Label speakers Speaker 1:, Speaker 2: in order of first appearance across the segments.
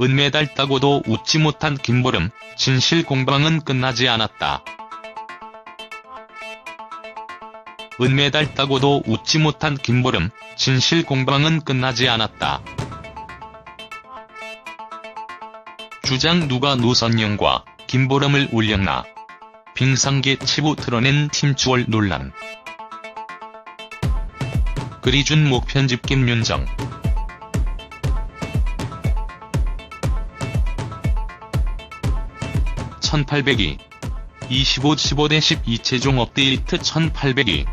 Speaker 1: 은메달 따고도 웃지 못한 김보름, 진실 공방은 끝나지 않았다. 은메달 따고도 웃지 못한 김보름, 진실 공방은 끝나지 않았다. 주장 누가 노선영과 김보름을 울렸나? 빙상계 치부 드러낸 팀추월 논란. 그리준 목편집 김윤정. (1802) 25 15대 12 최종 업데이트 1802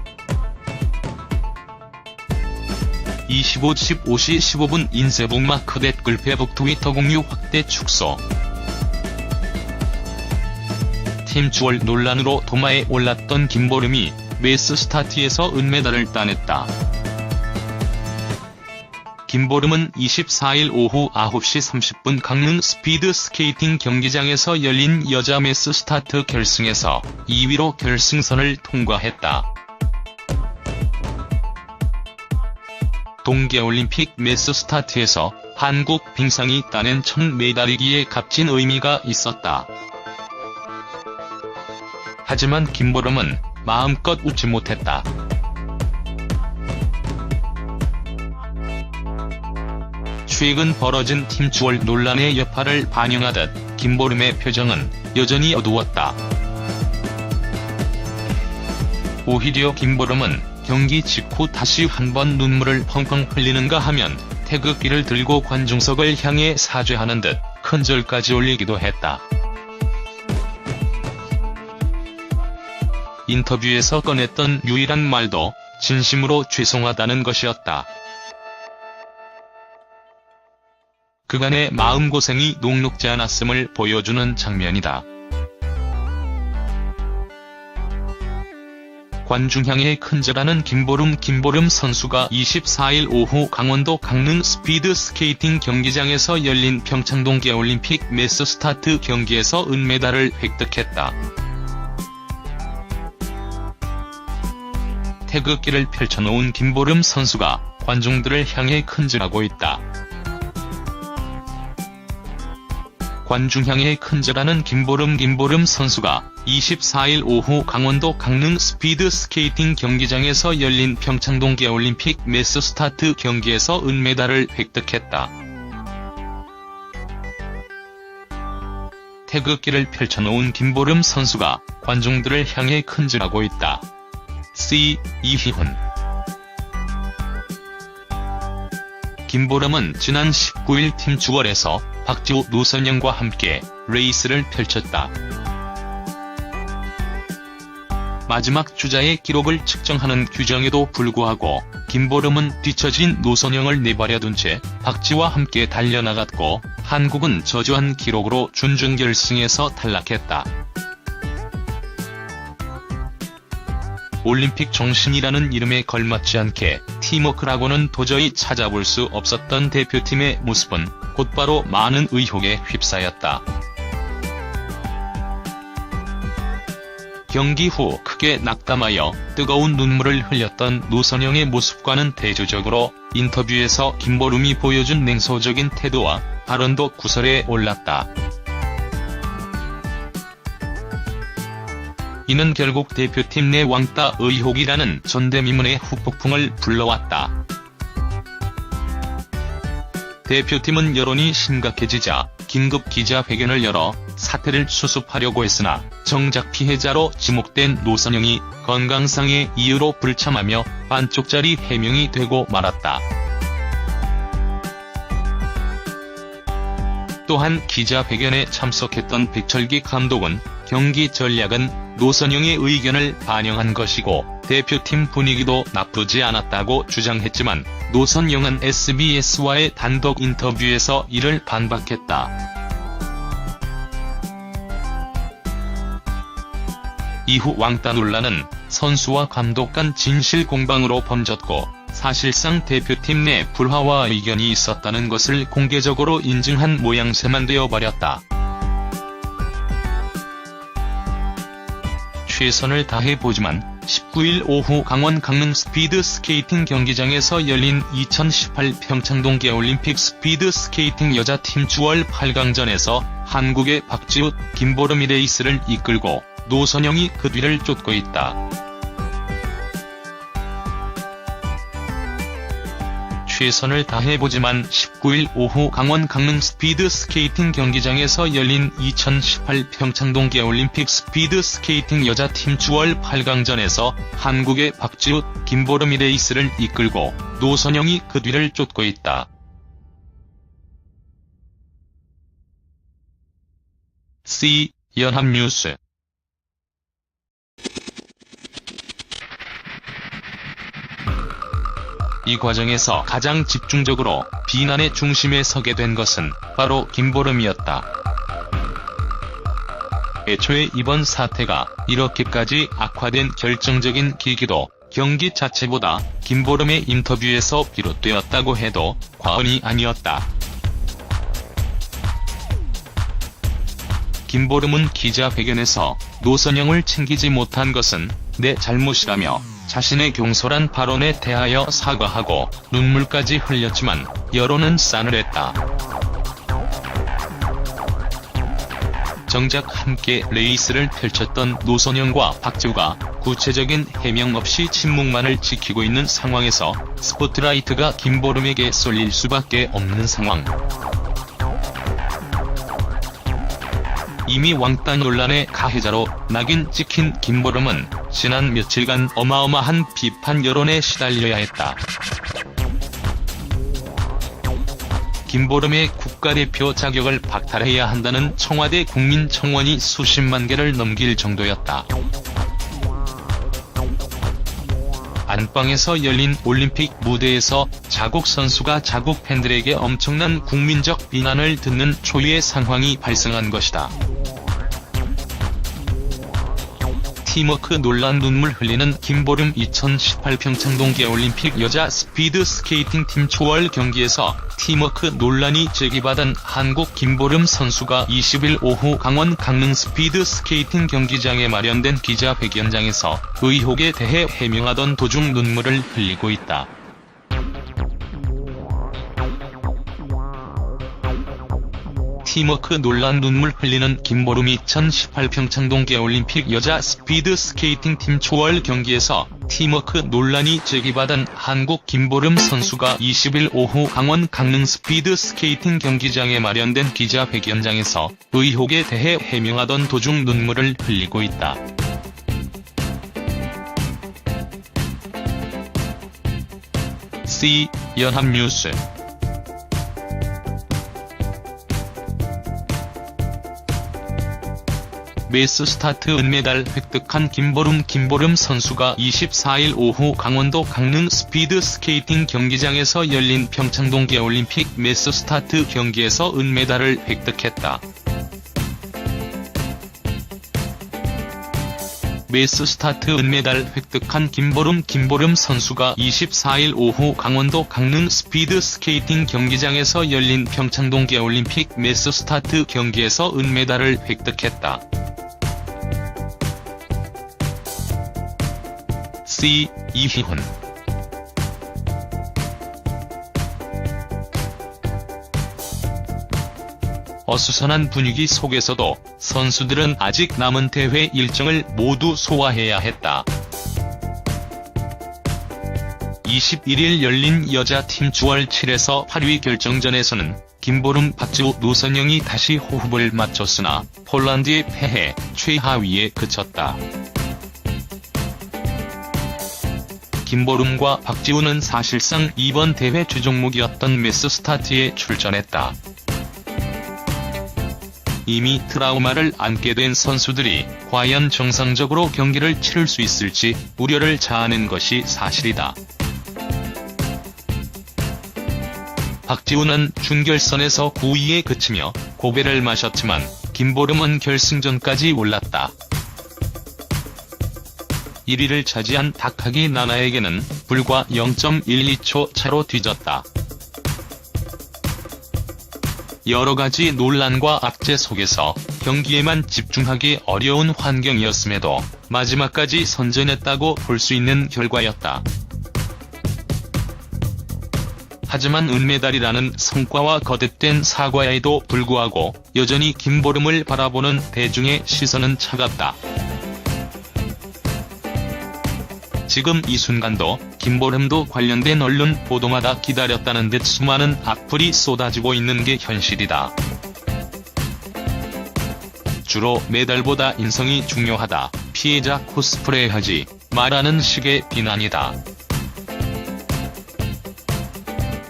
Speaker 1: 25 15시 15분 인쇄북 마크 댓글 페북 트위터 공유 확대 축소 팀 주얼 논란으로 도마에 올랐던 김보름이 메스 스타트에서 은메달을 따냈다. 김보름은 24일 오후 9시 30분 강릉 스피드 스케이팅 경기장에서 열린 여자 메스 스타트 결승에서 2위로 결승선을 통과했다. 동계올림픽 메스 스타트에서 한국 빙상이 따낸 첫 메달이기에 값진 의미가 있었다. 하지만 김보름은 마음껏 웃지 못했다. 최근 벌어진 팀주얼 논란의 여파를 반영하듯 김보름의 표정은 여전히 어두웠다. 오히려 김보름은 경기 직후 다시 한번 눈물을 펑펑 흘리는가 하면 태극기를 들고 관중석을 향해 사죄하는 듯 큰절까지 올리기도 했다. 인터뷰에서 꺼냈던 유일한 말도 진심으로 죄송하다는 것이었다. 그간의 마음고생이 녹록지 않았음을 보여주는 장면이다. 관중향에 큰절하는 김보름 김보름 선수가 24일 오후 강원도 강릉 스피드 스케이팅 경기장에서 열린 평창 동 계올림픽 메스 스타트 경기에서 은메달을 획득했다. 태극기를 펼쳐놓은 김보름 선수가 관중들을 향해 큰절하고 있다. 관중향에 큰절하는 김보름 김보름 선수가 24일 오후 강원도 강릉 스피드 스케이팅 경기장에서 열린 평창 동계올림픽 메스 스타트 경기에서 은메달을 획득했다. 태극기를 펼쳐놓은 김보름 선수가 관중들을 향해 큰절하고 있다. C. 이희훈 김보람은 지난 19일 팀 주월에서 박지호 노선영과 함께 레이스를 펼쳤다. 마지막 주자의 기록을 측정하는 규정에도 불구하고 김보름은 뒤처진 노선영을 내버려둔 채 박지와 함께 달려나갔고 한국은 저조한 기록으로 준준결승에서 탈락했다. 올림픽 정신이라는 이름에 걸맞지 않게 팀워크라고는 도저히 찾아볼 수 없었던 대표팀의 모습은 곧바로 많은 의혹에 휩싸였다. 경기 후 크게 낙담하여 뜨거운 눈물을 흘렸던 노선영의 모습과는 대조적으로 인터뷰에서 김보름이 보여준 냉소적인 태도와 발언도 구설에 올랐다. 이는 결국 대표팀 내 왕따 의혹이라는 전대미문의 후폭풍을 불러왔다. 대표팀은 여론이 심각해지자 긴급 기자회견을 열어 사태를 수습하려고 했으나 정작 피해자로 지목된 노선영이 건강상의 이유로 불참하며 반쪽짜리 해명이 되고 말았다. 또한 기자회견에 참석했던 백철기 감독은 경기 전략은 노선영의 의견을 반영한 것이고 대표팀 분위기도 나쁘지 않았다고 주장했지만 노선영은 SBS와의 단독 인터뷰에서 이를 반박했다. 이후 왕따 논란은 선수와 감독 간 진실 공방으로 번졌고 사실상 대표팀 내 불화와 의견이 있었다는 것을 공개적으로 인증한 모양새만 되어버렸다. 최선을 다해보지만 19일 오후 강원 강릉 스피드 스케이팅 경기장에서 열린 2018 평창 동 계올림픽 스피드 스케이팅 여자팀 주월 8강전에서 한국의 박지우, 김보름이 레이스를 이끌고 노선영이 그 뒤를 쫓고 있다. 최선을 다해보지만 19일 오후 강원 강릉 스피드 스케이팅 경기장에서 열린 2018 평창 동 계올림픽 스피드 스케이팅 여자팀 주월 8강전에서 한국의 박지우, 김보름이 레이스를 이끌고 노선영이 그 뒤를 쫓고 있다. C. 연합뉴스 이 과정에서 가장 집중적으로 비난의 중심에 서게 된 것은 바로 김보름이었다. 애초에 이번 사태가 이렇게까지 악화된 결정적인 계기도 경기 자체보다 김보름의 인터뷰에서 비롯되었다고 해도 과언이 아니었다. 김보름은 기자회견에서 노선영을 챙기지 못한 것은 내 잘못이라며 자신의 경솔한 발언에 대하여 사과하고 눈물까지 흘렸지만 여론은 싸늘했다. 정작 함께 레이스를 펼쳤던 노선영과 박지우가 구체적인 해명 없이 침묵만을 지키고 있는 상황에서 스포트라이트가 김보름에게 쏠릴 수밖에 없는 상황. 이미 왕따 논란의 가해자로 낙인 찍힌 김보름은 지난 며칠간 어마어마한 비판 여론에 시달려야 했다. 김보름의 국가대표 자격을 박탈해야 한다는 청와대 국민청원이 수십만 개를 넘길 정도였다. 안방에서 열린 올림픽 무대에서 자국 선수가 자국 팬들에게 엄청난 국민적 비난을 듣는 초유의 상황이 발생한 것이다. 팀워크 논란 눈물 흘리는 김보름 2018 평창 동계올림픽 여자 스피드 스케이팅 팀 초월 경기에서 팀워크 논란이 제기받은 한국 김보름 선수가 20일 오후 강원 강릉 스피드 스케이팅 경기장에 마련된 기자회견장에서 의혹에 대해 해명하던 도중 눈물을 흘리고 있다. 팀워크 논란 눈물 흘리는 김보름 2018 평창 동계올림픽 여자 스피드 스케이팅 팀 초월 경기에서 팀워크 논란이 제기받은 한국 김보름 선수가 20일 오후 강원 강릉 스피드 스케이팅 경기장에 마련된 기자회견장에서 의혹에 대해 해명하던 도중 눈물을 흘리고 있다. C. 연합뉴스 메스 스타트 은메달 획득한 김보름 김보름 선수가 24일 오후 강원도 강릉 스피드 스케이팅 경기장에서 열린 평창 동계올림픽 메스 스타트 경기에서 은메달을 획득했다. 메스 스타트 은메달 획득한 김보름 김보름 선수가 24일 오후 강원도 강릉 스피드 스케이팅 경기장에서 열린 평창 동계올림픽 메스 스타트 경기에서 은메달을 획득했다. C. 이희훈 어수선한 분위기 속에서도 선수들은 아직 남은 대회 일정을 모두 소화해야 했다. 21일 열린 여자팀 주월 7에서 8위 결정전에서는 김보름 박지우 노선영이 다시 호흡을 맞췄으나 폴란드의 패해 최하위에 그쳤다. 김보름과 박지우는 사실상 이번 대회 주종목이었던 메스 스타트에 출전했다. 이미 트라우마를 안게 된 선수들이 과연 정상적으로 경기를 치를 수 있을지 우려를 자아낸 것이 사실이다. 박지우는 준결선에서 9위에 그치며 고배를 마셨지만 김보름은 결승전까지 올랐다. 1위를 차지한 닭하기 나나에게는 불과 0.12초 차로 뒤졌다. 여러 가지 논란과 악재 속에서 경기에만 집중하기 어려운 환경이었음에도 마지막까지 선전했다고 볼 수 있는 결과였다. 하지만 은메달이라는 성과와 거듭된 사과에도 불구하고 여전히 김보름을 바라보는 대중의 시선은 차갑다. 지금 이 순간도 김보름도 관련된 언론 보도마다 기다렸다는 듯 수많은 악플이 쏟아지고 있는 게 현실이다. 주로 메달보다 인성이 중요하다. 피해자 코스프레 하지 말하는 식의 비난이다.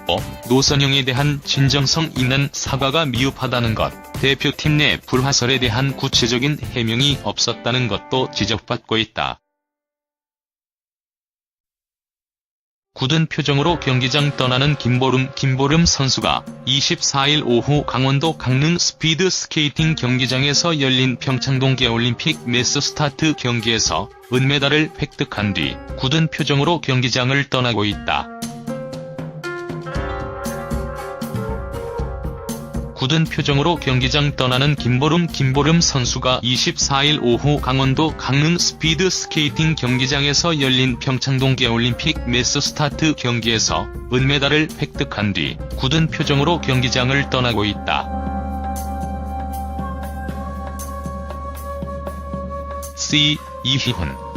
Speaker 1: 어, 노선영에 대한 진정성 있는 사과가 미흡하다는 것, 대표팀 내 불화설에 대한 구체적인 해명이 없었다는 것도 지적받고 있다. 굳은 표정으로 경기장 떠나는 김보름 김보름 선수가 24일 오후 강원도 강릉 스피드 스케이팅 경기장에서 열린 평창 동 계올림픽 매스 스타트 경기에서 은메달을 획득한 뒤 굳은 표정으로 경기장을 떠나고 있다. 굳은 표정으로 경기장 떠나는 김보름 김보름 선수가 24일 오후 강원도 강릉 스피드 스케이팅 경기장에서 열린 평창 동 계올림픽 매스 스타트 경기에서 은메달을 획득한 뒤 굳은 표정으로 경기장을 떠나고 있다. C. 이희훈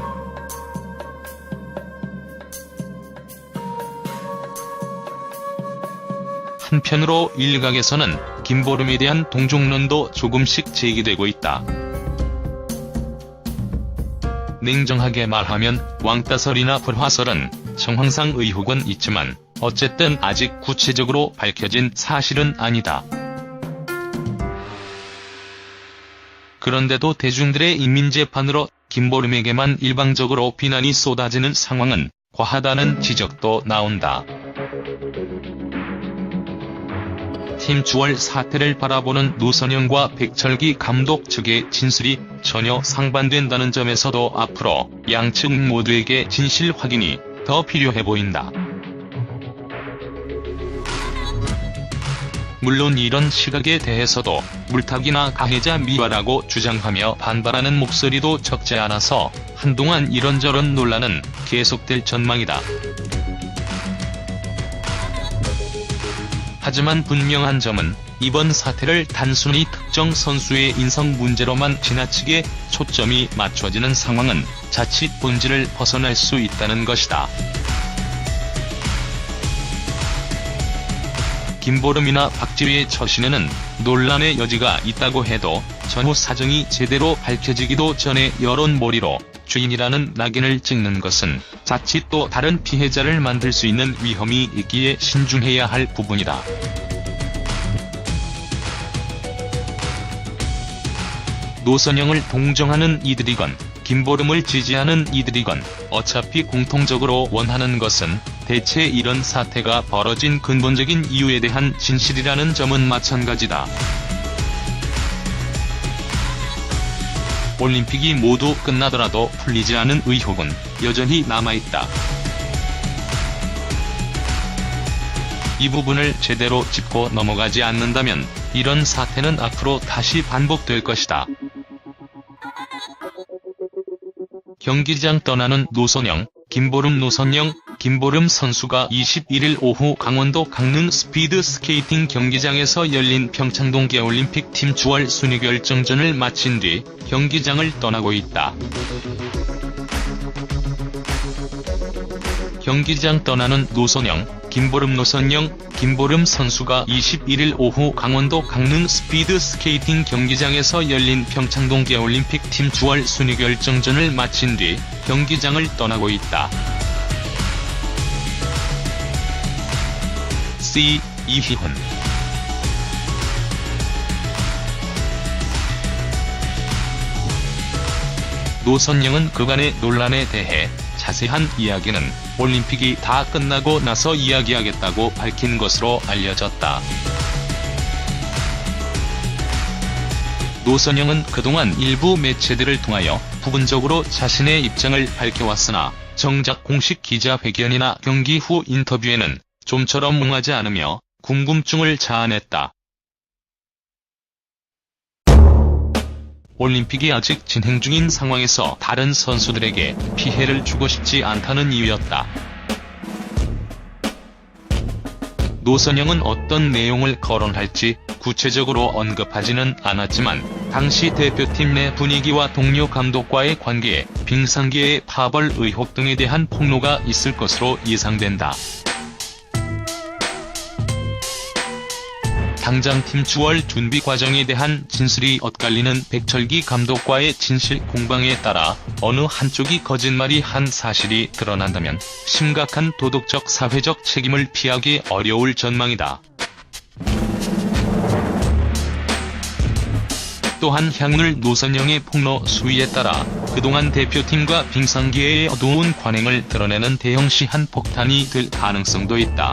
Speaker 1: 한편으로 일각에서는 김보름에 대한 동종론도 조금씩 제기되고 있다. 냉정하게 말하면 왕따설이나 불화설은 정황상 의혹은 있지만 어쨌든 아직 구체적으로 밝혀진 사실은 아니다. 그런데도 대중들의 인민재판으로 김보름에게만 일방적으로 비난이 쏟아지는 상황은 과하다는 지적도 나온다. 팀 주월 사태를 바라보는 노선영과 백철기 감독 측의 진술이 전혀 상반된다는 점에서도 앞으로 양측 모두에게 진실 확인이 더 필요해 보인다. 물론 이런 시각에 대해서도 물타기나 가해자 미화라고 주장하며 반발하는 목소리도 적지 않아서 한동안 이런저런 논란은 계속될 전망이다. 하지만 분명한 점은 이번 사태를 단순히 특정 선수의 인성 문제로만 지나치게 초점이 맞춰지는 상황은 자칫 본질을 벗어날 수 있다는 것이다. 김보름이나 박지휘의 처신에는 논란의 여지가 있다고 해도 전후 사정이 제대로 밝혀지기도 전에 여론몰이로 주인이라는 낙인을 찍는 것은 자칫 또 다른 피해자를 만들 수 있는 위험이 있기에 신중해야 할 부분이다. 노선영을 동정하는 이들이건 김보름을 지지하는 이들이건 어차피 공통적으로 원하는 것은 대체 이런 사태가 벌어진 근본적인 이유에 대한 진실이라는 점은 마찬가지다. 올림픽이 모두 끝나더라도 풀리지 않은 의혹은 여전히 남아있다. 이 부분을 제대로 짚고 넘어가지 않는다면 이런 사태는 앞으로 다시 반복될 것이다. 경기장 떠나는 노선영, 김보름 노선영, 김보름 선수가 21일 오후 강원도 강릉 스피드 스케이팅 경기장에서 열린 평창 동계올림픽 팀 주월 순위 결정전을 마친 뒤 경기장을 떠나고 있다. 경기장 떠나는 노선영, 김보름 노선영, 김보름 선수가 21일 오후 강원도 강릉 스피드 스케이팅 경기장에서 열린 평창 동계올림픽 팀 주월 순위 결정전을 마친 뒤 경기장을 떠나고 있다. C. 이희훈 노선영은 그간의 논란에 대해 자세한 이야기는 올림픽이 다 끝나고 나서 이야기하겠다고 밝힌 것으로 알려졌다. 노선영은 그동안 일부 매체들을 통하여 부분적으로 자신의 입장을 밝혀왔으나 정작 공식 기자회견이나 경기 후 인터뷰에는 좀처럼 응하지 않으며 궁금증을 자아냈다. 올림픽이 아직 진행 중인 상황에서 다른 선수들에게 피해를 주고 싶지 않다는 이유였다. 노선영은 어떤 내용을 거론할지 구체적으로 언급하지는 않았지만 당시 대표팀 내 분위기와 동료 감독과의 관계, 빙상계의 파벌 의혹 등에 대한 폭로가 있을 것으로 예상된다. 당장 팀 주월 준비 과정에 대한 진술이 엇갈리는 백철기 감독과의 진실 공방에 따라 어느 한쪽이 거짓말이 한 사실이 드러난다면 심각한 도덕적 사회적 책임을 피하기 어려울 전망이다. 또한 향늘 노선영의 폭로 수위에 따라 그동안 대표팀과 빙상계의 어두운 관행을 드러내는 대형 시 한 폭탄이 될 가능성도 있다.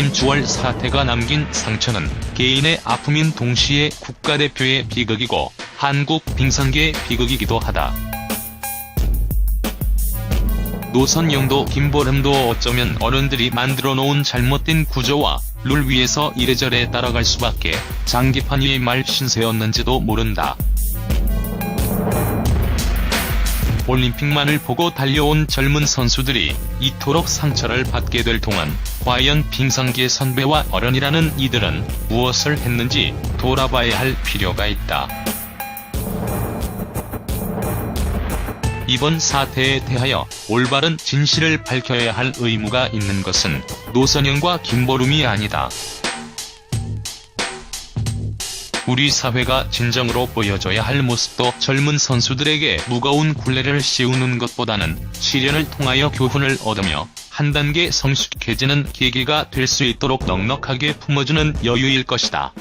Speaker 1: 팀 주월 사태가 남긴 상처는 개인의 아픔인 동시에 국가대표의 비극이고 한국 빙상계의 비극이기도 하다. 노선영도 김보름도 어쩌면 어른들이 만들어 놓은 잘못된 구조와 룰 위에서 이래저래 따라갈 수밖에 장기판 위의 말 신세였는지도 모른다. 올림픽만을 보고 달려온 젊은 선수들이 이토록 상처를 받게 될 동안 과연 빙상계 선배와 어른이라는 이들은 무엇을 했는지 돌아봐야 할 필요가 있다. 이번 사태에 대하여 올바른 진실을 밝혀야 할 의무가 있는 것은 노선영과 김보름이 아니다. 우리 사회가 진정으로 보여줘야 할 모습도 젊은 선수들에게 무거운 굴레를 씌우는 것보다는 시련을 통하여 교훈을 얻으며 한 단계 성숙해지는 계기가 될 수 있도록 넉넉하게 품어주는 여유일 것이다.